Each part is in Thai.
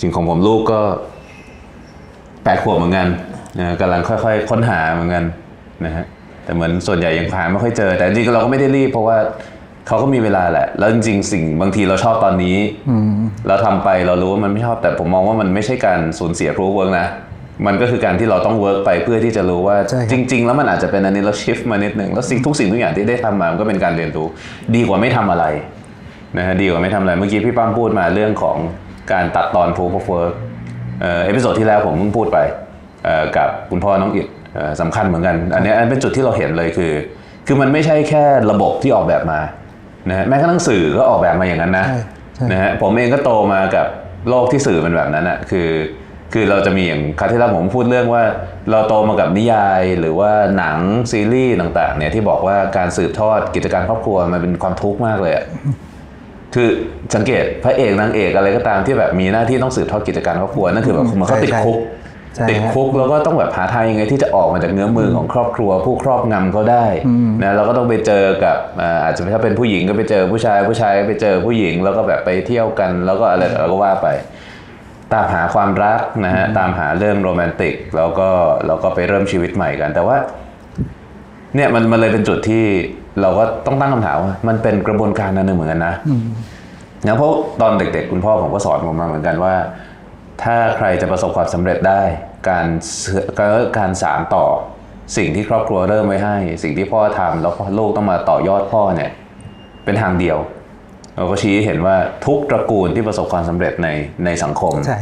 จริงของผมลูกก็แปดขวบเหมือนกันนะกำลังค่อยๆ ค้นหาเหมือนกันนะฮะแต่เหมือนส่วนใหญ่ยังหาไม่ค่อยเจอ แต่จริงๆเราก็ไม่ได้รีบเพราะว่าเขาก็มีเวลาแหละ แล้วจริงๆสิ่งบางทีเราชอบตอนนี้เราทำไปเรารู้ว่ามันไม่ชอบแต่ผมมองว่ามันไม่ใช่การสูญเสียรู้เวิร์กนะมันก็คือการที่เราต้องเวิร์กไปเพื่อที่จะรู้ว่าใช่ครับจริง ๆ แล้วมันอาจจะเป็นอันนี้เราชิฟมานิดหนึ่งแล้วสิ่งทุกสิ่งทุกอย่างที่ได้ทำมามันก็เป็นการเรียนรู้ ดีกว่าไม่ทำอะไรนะฮะดีกว่าไม่ทำอะไรเมื่อกี้พี่ป้ามพูดมาเรื่องของ การตัดตอน proof of work เอ่อเอพิโซดที่แล้วผมเพิ่งพูดไปเอ่อกับคุณพ่อน้องอิดเอ่อสำคัญเหมือนกัน อันเนี้ยอันเป็นจุดที่เราเห็นเลยคือ คือมันไม่ใช่แค่ระบบที่ออกแบบมานะฮะแม้กระทั่งสื่อก็ออกแบบมาอย่างนั้นนะใช่ใช่นะฮะผมเองก็โตมากับโลกที่สื่อเป็นแบบนั้นอะคือ คือเราจะมีอย่างครั้งที่แล้วผมพูดเรื่องว่า เราโตมากับนิยายหรือว่าหนังซีรีส์ต่างๆเนี่ยที่บอกว่าการสืบทอดกิจการครอบครัวมันเป็นความทุกข์มากเลยอะ คือสังเกตพระเอกนางเอกอะไรก็ตามที่แบบมีหน้าที่ต้องสืบทอดกิจการครอบครัวนั่นคือแบบเหมันเขาติดใช่คุกใช่ติดฮะคุกแล้วก็ต้องแบบหาทางยังไงที่จะออกมาจากเงื้อมือของครอบครัว ผู้ครอบงำเขาได้นะเราก็ต้องไปเจอกับอ่าอาจจะถ้าเป็นผู้หญิงก็ไปเจอผู้ชายผู้ชายก็ไปเจอผู้หญิงแล้วก็แบบไปเที่ยวกัน แล้วก็อะไรแล้วก็ว่าไป ตามหาความรักนะฮะตามหาเรื่องโรแมนติก แล้วก็แล้วก็ไปเริ่มชีวิตใหม่กัน แต่ว่า เนี่ยมันมันเลยเป็นจุดที่ เราก็ต้องตั้งคำถามว่ามันเป็นกระบวนการอันหนึ่งเหมือนกันนะนะเพราะตอนเด็กๆ คุณพ่อผมก็สอนผมมาเหมือนกันว่า ถ้าใครจะประสบความสำเร็จได้ การเสือก็การสานต่อ สิ่งที่ครอบครัวเริ่มไว้ให้ สิ่งที่พ่อทำแล้วลูกต้องมาต่อยอดพ่อเนี่ย เป็นทางเดียว เราก็ชี้ให้เห็นว่าทุกตระกูลที่ประสบความสำเร็จในในสังคมใช่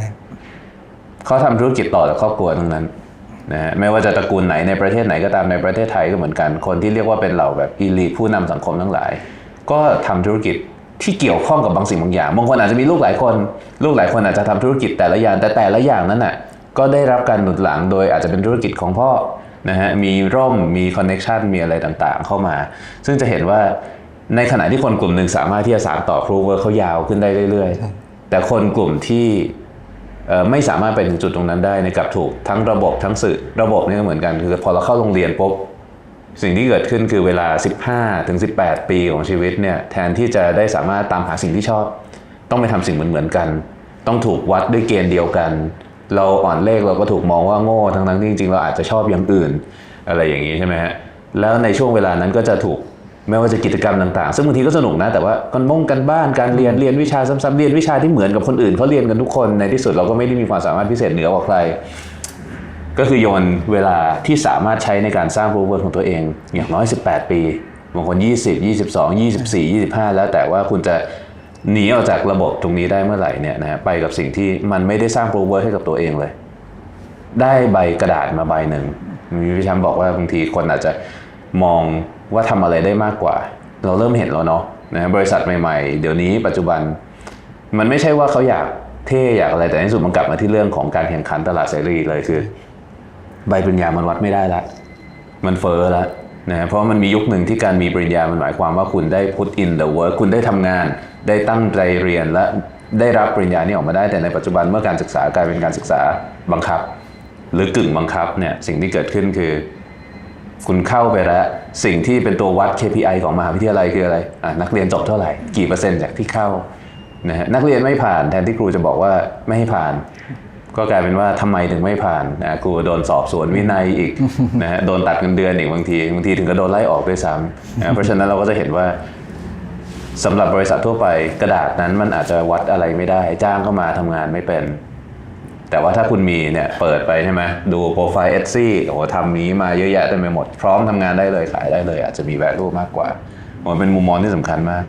เขาทำธุรกิจต่อจากครอบครัวทั้งนั้น นะฮะไม่ว่าจะตระกูลไหนในประเทศไหนก็ตามในประเทศไทยก็เหมือนกัน คนที่เรียกว่าเป็นเหล่าแบบอีลีผู้นำสังคมทั้งหลาย ก็ทำธุรกิจที่เกี่ยวข้องกับบางสิ่งบางอย่างบางคนอาจจะมีลูกหลายคน ลูกหลายคนอาจจะทำธุรกิจแต่ละอย่างแต่แต่ละอย่างนั้นน่ะก็ได้รับการหนุนหลังโดยอาจจะเป็นธุรกิจของพ่อนะฮะมีร่มมีคอนเน็ชันมีอะไรต่างๆ เข้ามา ซึ่งจะเห็นว่าในขณะที่คนกลุ่มหนึ่งสามารถที่จะสานต่อครูเวอร์เขายาวขึ้นได้เรื่อย ๆ แต่คนกลุ่มที่ ไม่สามารถไปถึงจุดตรงนั้นได้ในกับถูกทั้งระบบทั้งสื่อระบบนี่ก็เหมือนกันคือพอเราเข้าโรงเรียนปุ๊บสิ่งที่เกิดขึ้นคือเวลา 15ถึง18 ปีของชีวิตเนี่ยแทนที่จะได้สามารถตามหาสิ่งที่ชอบ ต้องไปทำสิ่งเหมือนๆกัน ต้องถูกวัดด้วยเกณฑ์เดียวกัน เราอ่อนเลขเราก็ถูกมองว่าโง่ทั้งนั้นที่จริงๆเราอาจจะชอบอย่างอื่น อะไรอย่างนี้ใช่ไหมฮะแล้วในช่วงเวลานั้นก็จะถูก ไม่ว่าจะกิจกรรมต่างๆ ซึ่งบางทีก็สนุกนะ แต่ว่ากันมงกันบ้านการเรียนเรียนวิชาซ้ำๆเรียนวิชาที่เหมือนกับคนอื่นเขาเรียนกันทุกคนในที่สุดเราก็ไม่ได้มีความสามารถพิเศษเหนือกว่าใคร ก็คือโยนเวลาที่สามารถใช้ในการสร้าง power word ของตัวเอง อย่างน้อย 18 ปีบางคน 20 22 24 25 แล้วแต่ว่าคุณจะหนีออกจากระบบตรงนี้ได้เมื่อไหร่เนี่ยนะไปกับสิ่งที่มันไม่ได้สร้าง power word ให้กับตัวเองเลย ได้ใบกระดาษมาใบหนึ่งมีพี่แชมป์บอกว่าบางทีคนอาจจะมอง ว่าทำอะไรได้มากกว่า เราเริ่มเห็นแล้วเนาะนะฮะบริษัทใหม่ๆ เดี๋ยวนี้ปัจจุบัน มันไม่ใช่ว่าเขาอยากเท่อยากอะไรแต่ในที่สุดมันกลับมาที่เรื่องของการแข่งขันตลาดเสรีเลยคือ ใบปริญญามันวัดไม่ได้ละมันเฟ้อแล้วนะฮะเพราะมันมียุคหนึ่งที่การมีปริญญามันหมายความว่าคุณได้ put in the work คุณได้ทำงาน ได้ตั้งใจเรียนและได้รับปริญญานี้ออกมาได้แต่ในปัจจุบันเมื่อการศึกษากลายเป็นการศึกษาบังคับ หรือกึ่งบังคับเนี่ยสิ่งที่เกิดขึ้นคือ คุณเข้าไปแล้ว สิ่งที่เป็นตัววัด KPI ของมหาวิทยาลัยคืออะไระนักเรียนจบเท่าไหร่ กี่เปอร์เซ็นต์จากที่เข้านะฮะนักเรียนไม่ผ่านแทนที่ครูจะบอกว่าไม่ให้ผ่าน ก็กลายเป็นว่าทำไมถึงไม่ผ่านนะครูโดนสอบสวนวินัยอีกนะฮะโดนตัดเงินเดือนอีกบางทีบางทีถึงก็โดนไล่ออกด้วยซ้ำนะเพราะฉะนั้นเราก็จะเห็นว่าสำหรับบริษัททั่วไปกระดาษนั้นมันอาจจะวัดอะไรไม่ได้ จ้างเข้ามาทำงานไม่เป็น แต่ว่าถ้าคุณมีเนี่ยเปิดไปใช่ไหมดูโปรไฟล์เอ s ซี่โอ้โหทำนี้มาเยอะแยะเต็มไปหมด พร้อมทำงานได้เลยขายได้เลย อาจจะมีแวลูมากกว่ามันเป็นมุมมองที่สำคัญมาก